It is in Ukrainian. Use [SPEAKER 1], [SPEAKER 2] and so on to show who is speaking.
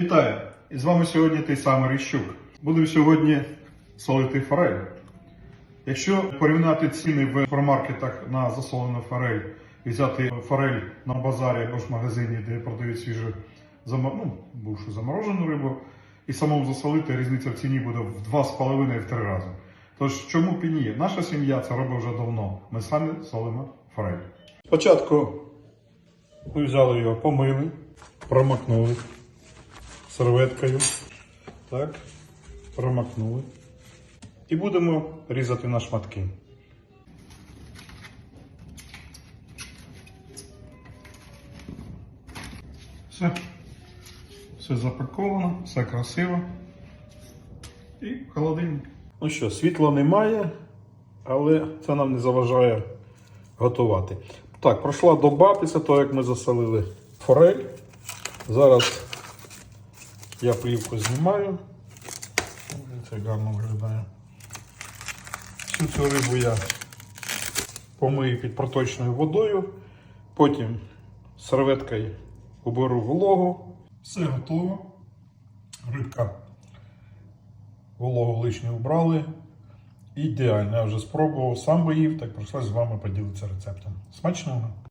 [SPEAKER 1] Вітаю! І з вами сьогодні той самий Ріщук. Будемо сьогодні солити форель. Якщо порівняти ціни в супермаркетах на засолену форель і взяти форель на базарі або ж магазині, де продають свіжу ну, бувшу заморожену рибу, і самому засолити, різниця в ціні буде в 2,5 і в 3 рази. Тож чому б і ні? Наша сім'я це робить вже давно. Ми самі солимо форель. Спочатку ми взяли його, помили, промакнули серветкою. Так, промакнули. І будемо різати на шматки. Все. Все запаковано, все красиво. І холодильник. Ну що, світла немає, але це нам не заважає готувати. Так, пройшла доба після того, як ми засолили форель. Зараз я плівку знімаю. Це гарно виглядає. Всю цю рибу я помию під проточною водою. Потім серветкою уберу вологу. Все готово. Рибка вологу лишню убрали. Ідеально, я вже спробував, сам би їв, так прийшлося з вами поділитися рецептом. Смачного!